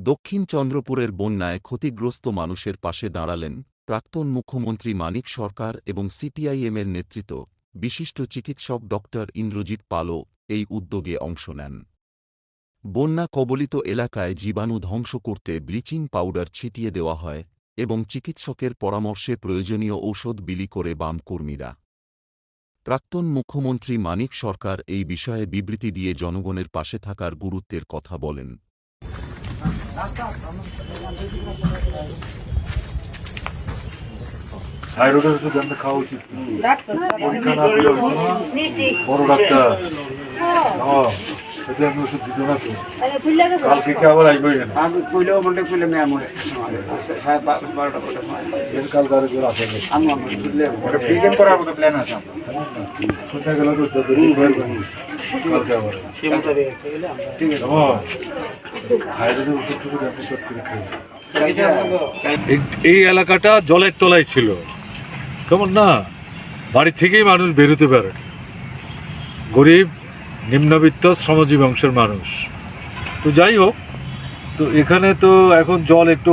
দক্ষিণ চন্দ্রপুরের বন্যায় ক্ষতিগ্রস্ত মানুষের পাশে দাঁড়ালেন প্রাক্তন মুখ্যমন্ত্রী মানিক সরকার এবং সিপিআইএমের নেতৃত্ব, বিশিষ্ট চিকিৎসক ড. ইন্দ্রজিৎ পালও এই উদ্যোগে অংশ নেন। বন্যা কবলিত এলাকায় জীবাণু ধ্বংস করতে ব্লিচিং পাউডার ছিটিয়ে দেওয়া হয় এবং চিকিৎসকের পরামর্শে প্রয়োজনীয় ঔষধ বিলি করে বাম কর্মীরা। প্রাক্তন মুখ্যমন্ত্রী মানিক সরকার এই বিষয়ে বিবৃতি দিয়ে জনগণের পাশে থাকার গুরুত্বের কথা বলেন। থাইরয়েডের ওষুধ আমরা খাওয়া উচিত পরীক্ষা না বড় ডাক্তার হ্যাঁ সেটা আমি ওষুধ দিত না তো। কালকে কে আবার আসবে এখানে আমি কইলেও বলতে কইলে আমি আমার সাড়ে বা- বারোটা করে এর কালকে আরেক জন আসে আমি আমার বুঝলে বিজ্ঞান করার মতো প্ল্যান আছে আমার। গেলে তো? হ্যাঁ এই এলাকাটা জলের তলায় ছিল। কেমন না? বাড়ি থেকেই মানুষ বেরোতে পারে গরিব নিম্নবিত্ত শ্রমজীবী অংশের মানুষ। তো যাই হোক, তো এখানে তো এখন জল একটু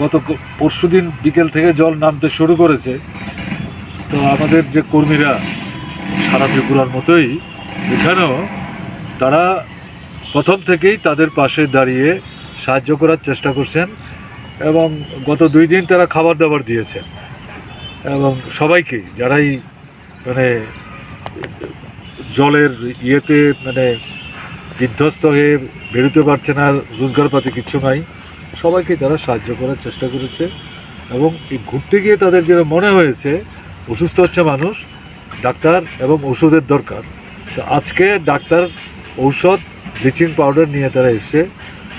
গত পরশু দিন বিকেল থেকে জল নামতে শুরু করেছে। তো আমাদের যে কর্মীরা সারা ত্রিপুরার মতোই, এখানেও তারা প্রথম থেকেই তাদের পাশে দাঁড়িয়ে সাহায্য করার চেষ্টা করছেন এবং গত দুই দিন তারা খাবার দাবার দিয়েছেন। এবং সবাইকেই যারাই মানে জলের ইয়েতে মানে বিধ্বস্ত হয়ে বেরোতে পারছে না, রোজগার পাতি কিচ্ছু নাই। সবাইকে তারা সাহায্য করার চেষ্টা করেছে এবং এই ঘুরতে গিয়ে তাদের যেটা মনে হয়েছে, অসুস্থ হচ্ছে মানুষ, ডাক্তার এবং ওষুধের দরকার। তো আজকে ডাক্তার ঔষধ, ব্লিচিং পাউডার নিয়ে তারা এসছে।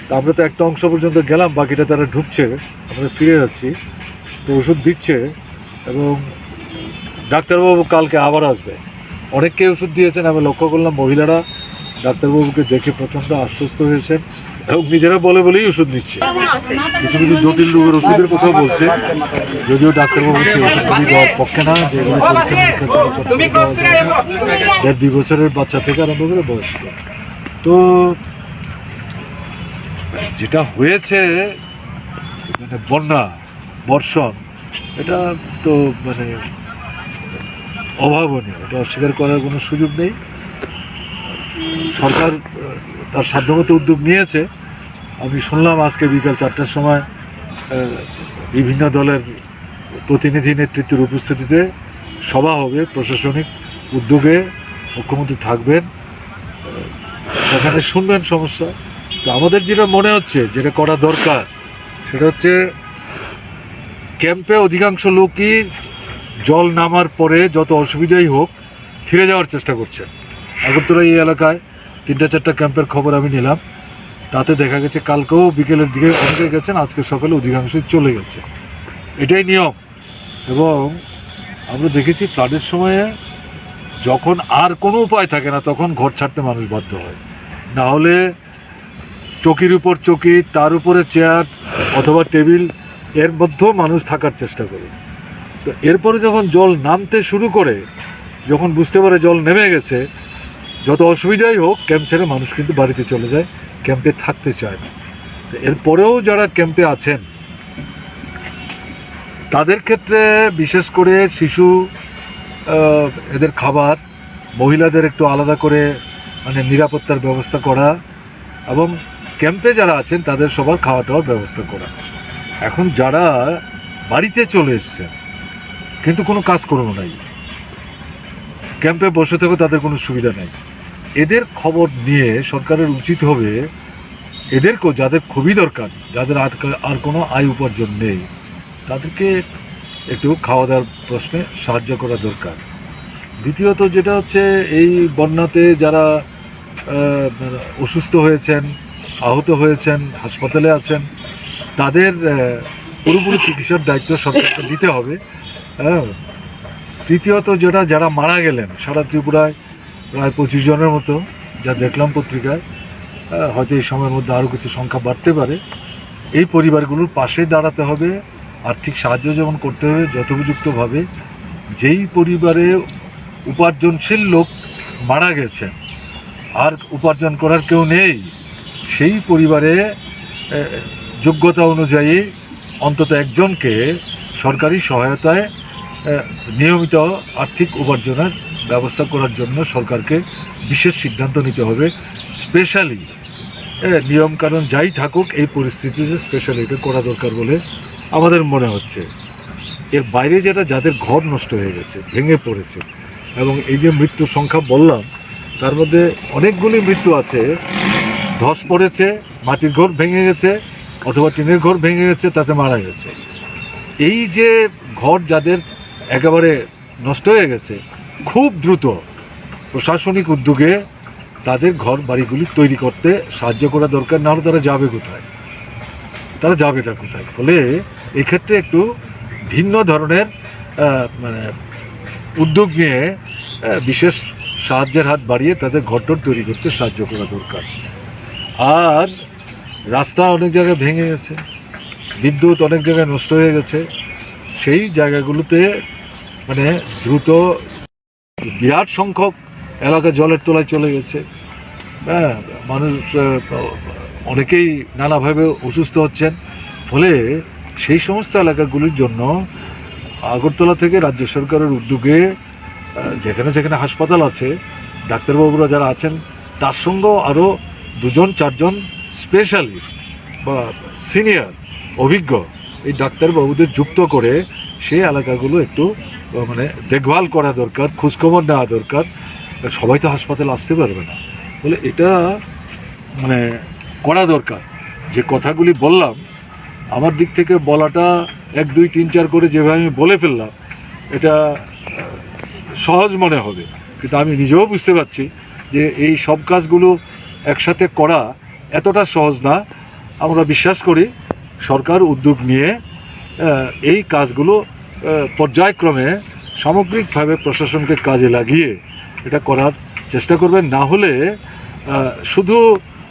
তো আমরা তো একটা অংশ পর্যন্ত গেলাম, বাকিটা তারা ঢুকছে, আমরা ফিরে যাচ্ছি। তো ওষুধ দিচ্ছে এবং ডাক্তারবাবু কালকে আবার আসবে। অনেককে ওষুধ দিয়েছেন, আমি লক্ষ্য করলাম মহিলারা ডাক্তারবাবুকে দেখে প্রচণ্ড আশ্বস্ত হয়েছেন এবং নিজেরা বলে বলেই ওষুধ নিচ্ছে। কিছু কিছু জটিল রোগের ওষুধের কথাও বলছে। যদিও ডাক্তারবাবু সেই ওষুধগুলি দেওয়ার পক্ষে না যেগুলো। দেড় দুই বছরের বাচ্চা থেকে আরম্ভ করে বয়স্ক। তো যেটা হয়েছে মানে বন্যা, বর্ষণ, এটা তো মানে অভাবনীয়, এটা অস্বীকার করার কোনো সুযোগ নেই। সরকার তার সাধ্যমতো উদ্যোগ নিয়েছে। আমি শুনলাম আজকে বিকাল চারটার সময় বিভিন্ন দলের প্রতিনিধি নেতৃত্বের উপস্থিতিতে সভা হবে, প্রশাসনিক উদ্যোগে মুখ্যমন্ত্রী থাকবেন। সেখানে শুনবেন সমস্যা। তো আমাদের যেটা মনে হচ্ছে, যেটা করা দরকার, সেটা হচ্ছে, ক্যাম্পে অধিকাংশ লোকই জল নামার পরে যত অসুবিধাই হোক, ফিরে যাওয়ার চেষ্টা করছেন। আগরতলা এই এলাকায় তিনটা চারটা ক্যাম্পের খবর আমি নিলাম। তাতে দেখা গেছে কালকেও বিকেলের দিকে অনেকে গেছেন, আজকে সকালে অধিকাংশই চলে গেছে। এটাই নিয়ম। এবং আমরা দেখেছি ফ্লাডের সময়ে যখন আর কোনো উপায় থাকে না, তখন ঘর ছাড়তে মানুষ বাধ্য হয়। না হলে চকির উপর চকি, তার উপরে চেয়ার অথবা টেবিল, এর মধ্যেও মানুষ থাকার চেষ্টা করে। তো এরপরে যখন জল নামতে শুরু করে, যখন বুঝতে পারে জল নেমে গেছে, যত অসুবিধাই হোক, ক্যাম্প ছেড়ে মানুষ কিন্তু বাড়িতে চলে যায়, ক্যাম্পে থাকতে চায় না। তো এরপরেও যারা ক্যাম্পে আছেন, তাদের ক্ষেত্রে বিশেষ করে শিশু এদের খাবার, মহিলাদের একটু আলাদা করে মানে নিরাপত্তার ব্যবস্থা করা এবং ক্যাম্পে যারা আছেন, তাদের সবার খাওয়া দাওয়ার ব্যবস্থা করা। এখন যারা বাড়িতে চলে এসছেন কিন্তু কোনো কাজকর্ম নাই। ক্যাম্পে বসে থেকেও তাদের কোনো সুবিধা নেই। এদের খবর নিয়ে সরকারের উচিত হবে এদেরকেও যাদের খুবই দরকার, যাদের আর আর কোনো আয় উপার্জন নেই, তাদেরকে একটু খাওয়া দাওয়ার প্রশ্নে সাহায্য করা দরকার। দ্বিতীয়ত যেটা হচ্ছে, এই বন্যাতে যারা অসুস্থ হয়েছেন, আহত হয়েছেন, হাসপাতালে আছেন, তাদের পুরোপুরি চিকিৎসার দায়িত্ব সরকারকে দিতে হবে। হ্যাঁ? তৃতীয়ত যেটা যারা মারা গেলেন সারা ত্রিপুরায় প্রায় পঁচিশ জনের মতো যা দেখলাম পত্রিকায় আহ, হয়তো এই সময়ের মধ্যে আরও কিছু সংখ্যা বাড়তে পারে। এই পরিবারগুলোর পাশে দাঁড়াতে হবে আর্থিক সাহায্য যেমন করতে হবে যথোপযুক্তভাবে যেই পরিবারে উপার্জনশীল লোক মারা গেছেন আর উপার্জন করার কেউ নেই সেই পরিবারে যোগ্যতা অনুযায়ী অন্তত একজনকে সরকারি সহায়তায় নিয়মিত আর্থিক উপার্জনের ব্যবস্থা করার জন্য সরকারকে বিশেষ সিদ্ধান্ত নিতে হবে। স্পেশালি নিয়মকানুন যাই থাকুক, এই পরিস্থিতিতে স্পেশালি এটা করা দরকার বলে আমাদের মনে হচ্ছে। এর বাইরে যেটা, যাদের ঘর নষ্ট হয়ে গেছে, ভেঙে পড়েছে, এবং এই যে মৃত্যুর সংখ্যা বললাম, তার মধ্যে অনেকগুলি মৃত্যু আছে। ধস পড়েছে, মাটির ঘর ভেঙে গেছে, অথবা টিনের ঘর ভেঙে গেছে, তাতে মারা গেছে। এই যে ঘর যাদের একেবারে নষ্ট হয়ে গেছে। খুব দ্রুত প্রশাসনিক উদ্যোগে তাদের ঘর বাড়িগুলি তৈরি করতে সাহায্য করা দরকার, নাহলে তারা যাবে কোথায়? তারা যাবেটা কোথায়? ফলে এক্ষেত্রে একটু ভিন্ন ধরনের মানে উদ্যোগ নিয়ে বিশেষ সাহায্যের হাত বাড়িয়ে তাদের ঘরটর তৈরি করতে সাহায্য করা দরকার। আর রাস্তা অনেক জায়গায় ভেঙে গেছে, বিদ্যুৎ অনেক জায়গায় নষ্ট হয়ে গেছে। সেই জায়গাগুলোতে মানে দ্রুত বিরাট সংখ্যক এলাকা জলের তলায় চলে গেছে। হ্যাঁ মানুষ অনেকেই নানাভাবে অসুস্থ হচ্ছেন। ফলে সেই সমস্ত এলাকাগুলির জন্য আগরতলা থেকে রাজ্য সরকারের উদ্যোগে যেখানে যেখানে হাসপাতাল আছে, ডাক্তারবাবুরা যারা আছেন, তার সঙ্গেও আরও দুজন, চারজন স্পেশালিস্ট বা সিনিয়র অভিজ্ঞ এই ডাক্তারবাবুদের যুক্ত করে সেই এলাকাগুলো একটু মানে দেখভাল করা দরকার, খোঁজখবর নেওয়া দরকার। সবাই তো হাসপাতাল আসতে পারবে না। বলে এটা মানে করা দরকার। যে কথাগুলি বললাম, আমার দিক থেকে বলাটা এক, দুই, তিন, চার করে যেভাবে আমি বলে ফেললাম, এটা সহজ মনে হবে। কিন্তু আমি নিজেও বুঝতে পারছি যে এই সব কাজগুলো একসাথে করা এতটা সহজ না। আমরা বিশ্বাস করি সরকার উদ্যোগ নিয়ে এই কাজগুলো পর্যায়ক্রমে সামগ্রিকভাবে প্রশাসনকে কাজে লাগিয়ে এটা করার চেষ্টা করবেন। না হলে শুধু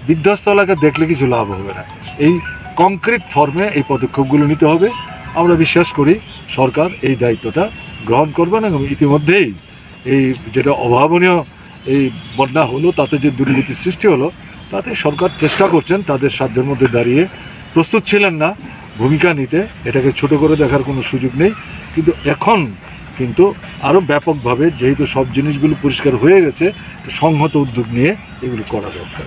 বিধ্বস্ত এলাকা দেখলে কিছু লাভ হবে না। এই কংক্রিট ফর্মে এই পদক্ষেপগুলো নিতে হবে। আমরা বিশ্বাস করি সরকার এই দায়িত্বটা গ্রহণ করবেন এবং ইতিমধ্যেই এই যেটা অভাবনীয় এই বন্যা হলো, তাতে যে দুর্নীতির সৃষ্টি হলো, তাতে সরকার চেষ্টা করছেন, তাদের সাধ্যের মধ্যে দাঁড়িয়ে প্রস্তুত ছিলেন না। ভূমিকা নিতে এটাকে ছোট করে দেখার কোনো সুযোগ নেই। কিন্তু এখন কিন্তু আরও ব্যাপকভাবে যেহেতু সব জিনিসগুলো পরিষ্কার হয়ে গেছে তো সংহত উদ্যোগ নিয়ে এগুলো করা দরকার।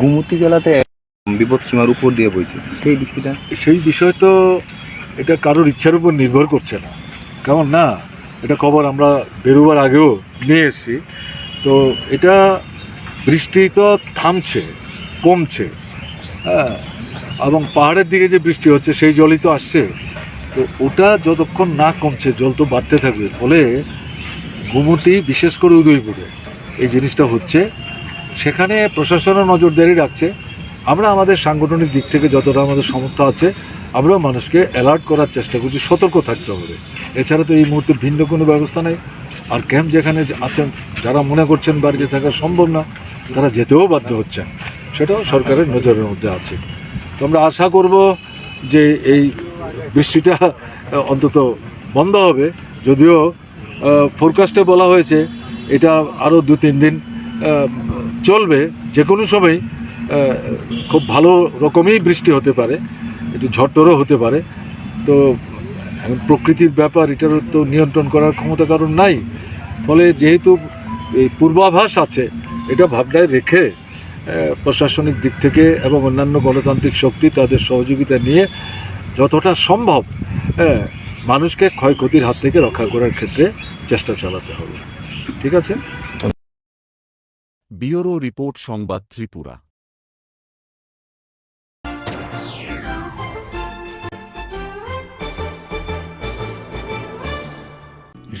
গুমতি জেলাতে বিপদ সীমার উপর দিয়ে বইছে। সেই বিষয়টা? সেই বিষয় তো এটা কারোর ইচ্ছার উপর নির্ভর করছে না। কেমন না? এটা খবর আমরা বেরোবার আগেও নিয়ে এসেছি। তো এটা বৃষ্টি তো থামছে কমছে। হ্যাঁ এবং পাহাড়ের দিকে যে বৃষ্টি হচ্ছে, সেই জলই তো আসছে। তো ওটা যতক্ষণ না কমছে, জল তো বাড়তে থাকবে। ফলে গুমতি বিশেষ করে উদয়পুরে এই জিনিসটা হচ্ছে। সেখানে প্রশাসনও নজরদারি রাখছে। আমরা আমাদের সাংগঠনিক দিক থেকে যতটা আমাদের সামর্থ্য আছে, আমরাও মানুষকে অ্যালার্ট করার চেষ্টা করছি। সতর্ক থাকতে হবে। এছাড়া তো এই মুহূর্তে ভিন্ন কোনো ব্যবস্থা নেই। আর ক্যাম্প যেখানে আছেন, যারা মনে করছেন বাড়িতে থাকা সম্ভব না, তারা যেতেও বাধ্য হচ্ছেন। সেটাও সরকারের নজরের মধ্যে আছে। আমরা আশা করব যে এই বৃষ্টিটা অন্তত বন্ধ হবে। যদিও ফোরকাস্টে বলা হয়েছে, এটা আরও দু তিন দিন চলবে। যে কোনো সময় খুব ভালো রকমই বৃষ্টি হতে পারে, একটু ঝড়টরও হতে পারে। তো প্রকৃতির ব্যাপার এটার তো নিয়ন্ত্রণ করার ক্ষমতা কারণ নাই। ফলে যেহেতু এই পূর্বাভাস আছে, এটা ভাবনায় রেখে প্রশাসনিক দিক থেকে এবং অন্যান্য গণতান্ত্রিক শক্তি তাদের সহযোগিতা নিয়ে যতটা সম্ভব হ্যাঁ, মানুষকে ক্ষয়ক্ষতির হাত থেকে রক্ষা করার ক্ষেত্রে চেষ্টা চালাতে হবে। ঠিক আছে? বিওরো রিপোর্ট সংবাদ ত্রিপুরা।